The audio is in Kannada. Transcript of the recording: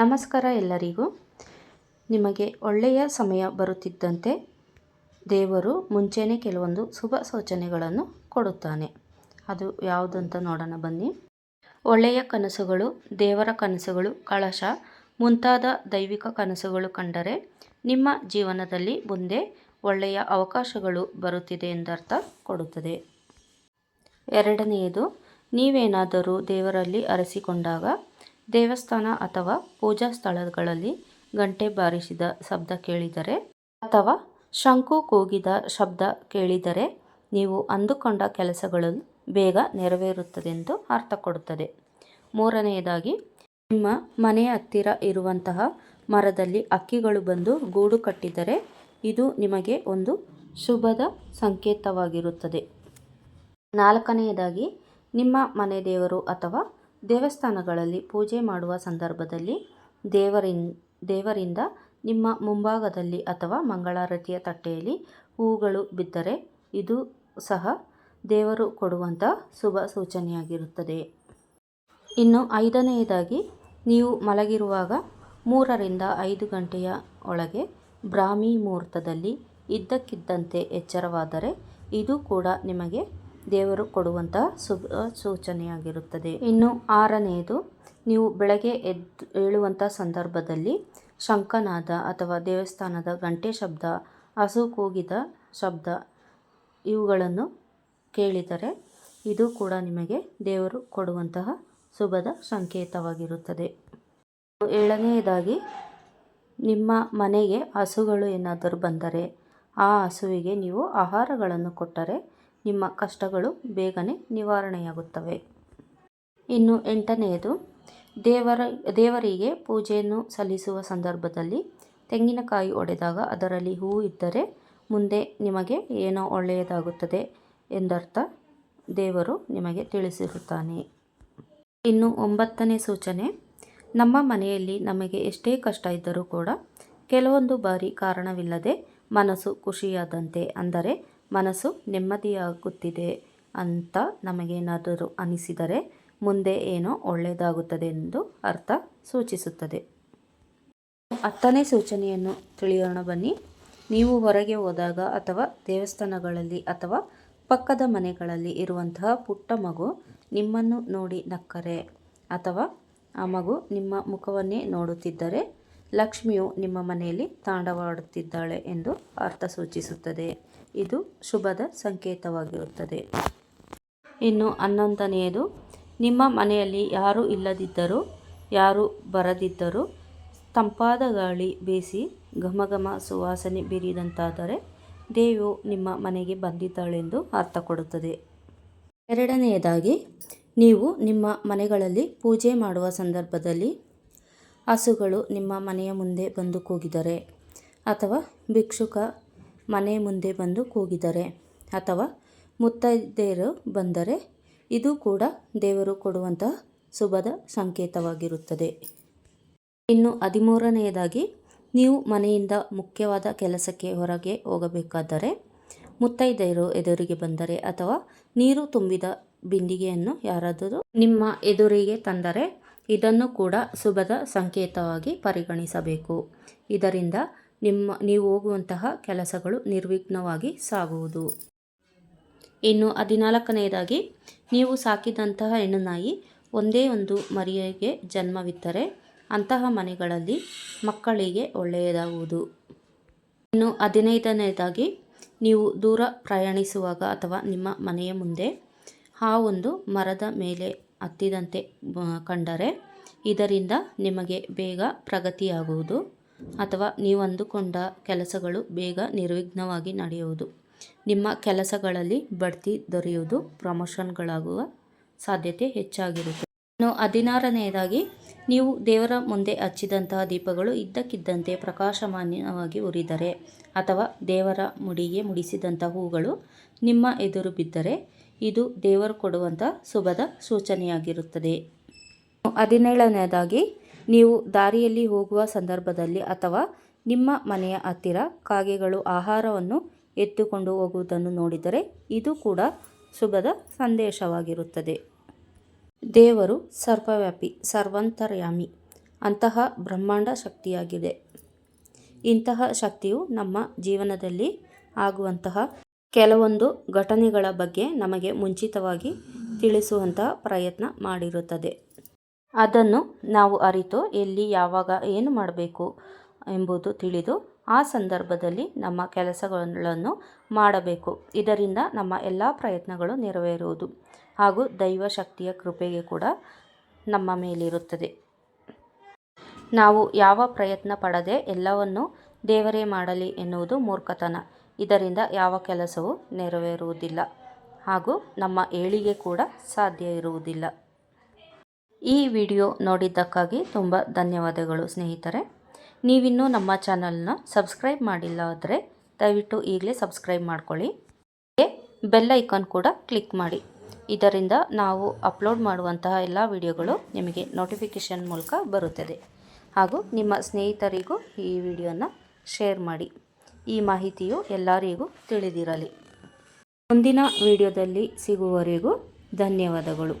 ನಮಸ್ಕಾರ ಎಲ್ಲರಿಗೂ. ನಿಮಗೆ ಒಳ್ಳೆಯ ಸಮಯ ಬರುತ್ತಿದ್ದಂತೆ ದೇವರು ಮುಂಚೆನೇ ಕೆಲವೊಂದು ಶುಭ ಸೂಚನೆಗಳನ್ನು ಕೊಡುತ್ತಾನೆ. ಅದು ಯಾವುದಂತ ನೋಡೋಣ ಬನ್ನಿ. ಒಳ್ಳೆಯ ಕನಸುಗಳು, ದೇವರ ಕನಸುಗಳು, ಕಳಶ, ಮುಂತಾದ ದೈವಿಕ ಕನಸುಗಳು ಕಂಡರೆ ನಿಮ್ಮ ಜೀವನದಲ್ಲಿ ಮುಂದೆ ಒಳ್ಳೆಯ ಅವಕಾಶಗಳು ಬರುತ್ತಿದೆ ಎಂದರ್ಥ ಕೊಡುತ್ತದೆ. ಎರಡನೆಯದು, ನೀವೇನಾದರೂ ದೇವರಲ್ಲಿ ಅರಸಿಕೊಂಡಾಗ ದೇವಸ್ಥಾನ ಅಥವಾ ಪೂಜಾ ಸ್ಥಳಗಳಲ್ಲಿ ಗಂಟೆ ಬಾರಿಸಿದ ಶಬ್ದ ಕೇಳಿದರೆ ಅಥವಾ ಶಂಕು ಕೂಗಿದ ಶಬ್ದ ಕೇಳಿದರೆ ನೀವು ಅಂದುಕೊಂಡ ಕೆಲಸಗಳು ಬೇಗ ನೆರವೇರುತ್ತದೆಂದು ಅರ್ಥ ಕೊಡುತ್ತದೆ. ಮೂರನೆಯದಾಗಿ, ನಿಮ್ಮ ಮನೆಯ ಹತ್ತಿರ ಇರುವಂತಹ ಮರದಲ್ಲಿ ಅಕ್ಕಿಗಳು ಬಂದು ಗೂಡು ಕಟ್ಟಿದರೆ ಇದು ನಿಮಗೆ ಒಂದು ಶುಭದ ಸಂಕೇತವಾಗಿರುತ್ತದೆ. ನಾಲ್ಕನೆಯದಾಗಿ, ನಿಮ್ಮ ಮನೆ ದೇವರು ಅಥವಾ ದೇವಸ್ಥಾನಗಳಲ್ಲಿ ಪೂಜೆ ಮಾಡುವ ಸಂದರ್ಭದಲ್ಲಿ ದೇವರಿನ್, ದೇವರಿಂದ ನಿಮ್ಮ ಮುಂಭಾಗದಲ್ಲಿ ಅಥವಾ ಮಂಗಳಾರತಿಯ ತಟ್ಟೆಯಲ್ಲಿ ಹೂಗಳು ಬಿದ್ದರೆ ಇದು ಸಹ ದೇವರು ಕೊಡುವಂಥ ಶುಭ ಸೂಚನೆಯಾಗಿರುತ್ತದೆ. ಇನ್ನು ಐದನೆಯದಾಗಿ, ನೀವು ಮಲಗಿರುವಾಗ ಮೂರರಿಂದ ಐದು ಗಂಟೆಯ ಒಳಗೆ ಬ್ರಾಹ್ಮಿ ಮುಹೂರ್ತದಲ್ಲಿ ಇದ್ದಕ್ಕಿದ್ದಂತೆ ಎಚ್ಚರವಾದರೆ ಇದು ಕೂಡ ನಿಮಗೆ ದೇವರು ಕೊಡುವಂತಹ ಶುಭ ಸೂಚನೆಯಾಗಿರುತ್ತದೆ. ಇನ್ನು ಆರನೆಯದು, ನೀವು ಬೆಳಗ್ಗೆ ಎದ್ದು, ಏಳುವಂಥ ಸಂದರ್ಭದಲ್ಲಿ ಶಂಖನಾದ ಅಥವಾ ದೇವಸ್ಥಾನದ ಗಂಟೆ ಶಬ್ದ, ಹಸು ಕೂಗಿದ ಶಬ್ದ ಇವುಗಳನ್ನು ಕೇಳಿದರೆ ಇದು ಕೂಡ ನಿಮಗೆ ದೇವರು ಕೊಡುವಂತಹ ಶುಭದ ಸಂಕೇತವಾಗಿರುತ್ತದೆ. ಏಳನೆಯದಾಗಿ, ನಿಮ್ಮ ಮನೆಗೆ ಹಸುಗಳು ಏನಾದರೂ ಬಂದರೆ ಆ ಹಸುವಿಗೆ ನೀವು ಆಹಾರಗಳನ್ನು ಕೊಟ್ಟರೆ ನಿಮ್ಮ ಕಷ್ಟಗಳು ಬೇಗನೆ ನಿವಾರಣೆಯಾಗುತ್ತವೆ. ಇನ್ನು ಎಂಟನೆಯದು, ದೇವರ, ದೇವರಿಗೆ ಪೂಜೆಯನ್ನು ಸಲ್ಲಿಸುವ ಸಂದರ್ಭದಲ್ಲಿ ತೆಂಗಿನಕಾಯಿ ಒಡೆದಾಗ ಅದರಲ್ಲಿ ಹೂವು ಇದ್ದರೆ ಮುಂದೆ ನಿಮಗೆ ಏನೋ ಒಳ್ಳೆಯದಾಗುತ್ತದೆ ಎಂದರ್ಥ ದೇವರು ನಿಮಗೆ ತಿಳಿಸಿರುತ್ತಾನೆ. ಇನ್ನು ಒಂಬತ್ತನೇ ಸೂಚನೆ, ನಮ್ಮ ಮನೆಯಲ್ಲಿ ನಮಗೆ ಎಷ್ಟೇ ಕಷ್ಟ ಇದ್ದರೂ ಕೂಡ ಕೆಲವೊಂದು ಬಾರಿ ಕಾರಣವಿಲ್ಲದೆ ಮನಸ್ಸು ಖುಷಿಯಾದಂತೆ ಅಂದರೆ ಮನಸ್ಸು ನೆಮ್ಮದಿಯಾಗುತ್ತಿದೆ ಅಂತ ನಮಗೇನಾದರೂ ಅನಿಸಿದರೆ ಮುಂದೆ ಏನೋ ಒಳ್ಳೆಯದಾಗುತ್ತದೆ ಎಂದು ಅರ್ಥ ಸೂಚಿಸುತ್ತದೆ. ಹತ್ತನೇ ಸೂಚನೆಯನ್ನು ತಿಳಿಯೋಣ ಬನ್ನಿ. ನೀವು ಹೊರಗೆ ಹೋದಾಗ ಅಥವಾ ದೇವಸ್ಥಾನಗಳಲ್ಲಿ ಅಥವಾ ಪಕ್ಕದ ಮನೆಗಳಲ್ಲಿ ಇರುವಂತಹ ಪುಟ್ಟ ಮಗು ನಿಮ್ಮನ್ನು ನೋಡಿ ನಕ್ಕರೆ ಅಥವಾ ಆ ಮಗು ನಿಮ್ಮ ಮುಖವನ್ನೇ ನೋಡುತ್ತಿದ್ದರೆ ಲಕ್ಷ್ಮಿಯು ನಿಮ್ಮ ಮನೆಯಲ್ಲಿ ತಾಂಡವಾಡುತ್ತಿದ್ದಾಳೆ ಎಂದು ಅರ್ಥ ಸೂಚಿಸುತ್ತದೆ. ಇದು ಶುಭದ ಸಂಕೇತವಾಗಿರುತ್ತದೆ. ಇನ್ನು ಹನ್ನೊಂದನೆಯದು, ನಿಮ್ಮ ಮನೆಯಲ್ಲಿ ಯಾರು ಇಲ್ಲದಿದ್ದರೂ, ಯಾರು ಬರದಿದ್ದರೂ, ತಂಪಾದ ಗಾಳಿ ಬೀಸಿ ಘಮಘಮ ಘಮ ಸುವಾಸನೆ ಬೀರಿದಂತಾದರೆ ದೇವು ನಿಮ್ಮ ಮನೆಗೆ ಬಂದಿದ್ದಾಳೆಂದು ಅರ್ಥ ಕೊಡುತ್ತದೆ ಎರಡನೆಯದಾಗಿ, ನೀವು ನಿಮ್ಮ ಮನೆಗಳಲ್ಲಿ ಪೂಜೆ ಮಾಡುವ ಸಂದರ್ಭದಲ್ಲಿ ಹಸುಗಳು ನಿಮ್ಮ ಮನೆಯ ಮುಂದೆ ಬಂದು ಕೂಗಿದರೆ ಅಥವಾ ಭಿಕ್ಷುಕ ಮನೆ ಮುಂದೆ ಬಂದು ಕೂಗಿದರೆ ಅಥವಾ ಮುತ್ತೈದೆಯರು ಬಂದರೆ ಇದು ಕೂಡ ದೇವರು ಕೊಡುವಂತಹ ಶುಭದ ಸಂಕೇತವಾಗಿರುತ್ತದೆ. ಇನ್ನು ಹದಿಮೂರನೆಯದಾಗಿ, ನೀವು ಮನೆಯಿಂದ ಮುಖ್ಯವಾದ ಕೆಲಸಕ್ಕೆ ಹೊರಗೆ ಹೋಗಬೇಕಾದರೆ ಮುತ್ತೈದೆಯರು ಎದುರಿಗೆ ಬಂದರೆ ಅಥವಾ ನೀರು ತುಂಬಿದ ಬಿಂದಿಗೆಯನ್ನು ಯಾರಾದರೂ ನಿಮ್ಮ ಎದುರಿಗೆ ತಂದರೆ ಇದನ್ನು ಕೂಡ ಶುಭದ ಸಂಕೇತವಾಗಿ ಪರಿಗಣಿಸಬೇಕು. ಇದರಿಂದ ನಿಮ್ಮ, ನೀವು ಹೋಗುವಂತಹ ಕೆಲಸಗಳು ನಿರ್ವಿಘ್ನವಾಗಿ ಸಾಗುವುದು. ಇನ್ನು ಹದಿನಾಲ್ಕನೆಯದಾಗಿ, ನೀವು ಸಾಕಿದಂತಹ ಹೆಣ್ಣು ನಾಯಿ ಒಂದೇ ಒಂದು ಮರಿಯಗೆ ಜನ್ಮವಿತ್ತರೆ ಅಂತಹ ಮನೆಗಳಲ್ಲಿ ಮಕ್ಕಳಿಗೆ ಒಳ್ಳೆಯದಾಗುವುದು. ಇನ್ನು ಹದಿನೈದನೆಯದಾಗಿ, ನೀವು ದೂರ ಪ್ರಯಾಣಿಸುವಾಗ ಅಥವಾ ನಿಮ್ಮ ಮನೆಯ ಮುಂದೆ ಆ ಒಂದು ಮರದ ಮೇಲೆ ಹತ್ತಿದಂತೆ ಕಂಡರೆ ಇದರಿಂದ ನಿಮಗೆ ಬೇಗ ಪ್ರಗತಿಯಾಗುವುದು. ಅಥವಾ ನೀವು ಅಂದುಕೊಂಡ ಕೆಲಸಗಳು ಬೇಗ ನಿರ್ವಿಘ್ನವಾಗಿ ನಡೆಯುವುದು. ನಿಮ್ಮ ಕೆಲಸಗಳಲ್ಲಿ ಬಡ್ತಿ ದೊರೆಯುವುದು ಪ್ರಮೋಷನ್ಗಳಾಗುವ ಸಾಧ್ಯತೆ ಹೆಚ್ಚಾಗಿರುತ್ತೆ ಇನ್ನು ಹದಿನಾರನೆಯದಾಗಿ, ನೀವು ದೇವರ ಮುಂದೆ ಹಚ್ಚಿದಂತಹ ದೀಪಗಳು ಇದ್ದಕ್ಕಿದ್ದಂತೆ ಪ್ರಕಾಶಮಾನ್ಯವಾಗಿ ಉರಿದರೆ ಅಥವಾ ದೇವರ ಮುಡಿಗೆ ಮುಡಿಸಿದಂಥ ಹೂಗಳು ನಿಮ್ಮ ಎದುರು ಬಿದ್ದರೆ ಇದು ದೇವರು ಕೊಡುವಂಥ ಶುಭದ ಸೂಚನೆಯಾಗಿರುತ್ತದೆ. ಹದಿನೇಳನೆಯದಾಗಿ ನೀವು ದಾರಿಯಲ್ಲಿ ಹೋಗುವ ಸಂದರ್ಭದಲ್ಲಿ ಅಥವಾ ನಿಮ್ಮ ಮನೆಯ ಹತ್ತಿರ ಕಾಗೆಗಳು ಆಹಾರವನ್ನು ಎತ್ತುಕೊಂಡು ಹೋಗುವುದನ್ನು ನೋಡಿದರೆ ಇದು ಕೂಡ ಶುಭದ ಸಂದೇಶವಾಗಿರುತ್ತದೆ. ದೇವರು ಸರ್ವವ್ಯಾಪಿ ಸರ್ವಂತರ್ಯಾಮಿ, ಅಂತಹ ಬ್ರಹ್ಮಾಂಡ ಶಕ್ತಿಯಾಗಿದೆ. ಇಂತಹ ಶಕ್ತಿಯು ನಮ್ಮ ಜೀವನದಲ್ಲಿ ಆಗುವಂತಹ ಕೆಲವೊಂದು ಘಟನೆಗಳ ಬಗ್ಗೆ ನಮಗೆ ಮುಂಚಿತವಾಗಿ ತಿಳಿಸುವಂತಹ ಪ್ರಯತ್ನ ಮಾಡಿರುತ್ತದೆ. ಅದನ್ನು ನಾವು ಅರಿತು ಎಲ್ಲಿ ಯಾವಾಗ ಏನು ಮಾಡಬೇಕು ಎಂಬುದು ತಿಳಿದು ಆ ಸಂದರ್ಭದಲ್ಲಿ ನಮ್ಮ ಕೆಲಸಗಳನ್ನು ಮಾಡಬೇಕು. ಇದರಿಂದ ನಮ್ಮ ಎಲ್ಲ ಪ್ರಯತ್ನಗಳು ನೆರವೇರುವುದು ಹಾಗೂ ದೈವ ಶಕ್ತಿಯ ಕೃಪೆಗೆ ಕೂಡ ನಮ್ಮ ಮೇಲಿರುತ್ತದೆ. ನಾವು ಯಾವ ಪ್ರಯತ್ನ ಪಡದೆ ಎಲ್ಲವನ್ನು ದೇವರೇ ಮಾಡಲಿ ಎನ್ನುವುದು ಮೂರ್ಖತನ. ಇದರಿಂದ ಯಾವ ಕೆಲಸವೂ ನೆರವೇರುವುದಿಲ್ಲ ಹಾಗೂ ನಮ್ಮ ಏಳಿಗೆ ಕೂಡ ಸಾಧ್ಯ ಇರುವುದಿಲ್ಲ. ಈ ವಿಡಿಯೋ ನೋಡಿದ್ದಕ್ಕಾಗಿ ತುಂಬ ಧನ್ಯವಾದಗಳು ಸ್ನೇಹಿತರೆ. ನೀವಿನ್ನೂ ನಮ್ಮ ಚಾನಲ್ನ ಸಬ್ಸ್ಕ್ರೈಬ್ ಮಾಡಿಲ್ಲ ಆದರೆ ದಯವಿಟ್ಟು ಈಗಲೇ ಸಬ್ಸ್ಕ್ರೈಬ್ ಮಾಡ್ಕೊಳ್ಳಿ. ಬೆಲ್ ಐಕಾನ್ ಕೂಡ ಕ್ಲಿಕ್ ಮಾಡಿ. ಇದರಿಂದ ನಾವು ಅಪ್ಲೋಡ್ ಮಾಡುವಂತಹ ಎಲ್ಲ ವಿಡಿಯೋಗಳು ನಿಮಗೆ ನೋಟಿಫಿಕೇಷನ್ ಮೂಲಕ ಬರುತ್ತದೆ. ಹಾಗೂ ನಿಮ್ಮ ಸ್ನೇಹಿತರಿಗೂ ಈ ವಿಡಿಯೋನ ಶೇರ್ ಮಾಡಿ. ಈ ಮಾಹಿತಿಯು ಎಲ್ಲರಿಗೂ ತಿಳಿದಿರಲಿ. ಮುಂದಿನ ವಿಡಿಯೋದಲ್ಲಿ ಸಿಗುವವರೆಗೂ ಧನ್ಯವಾದಗಳು.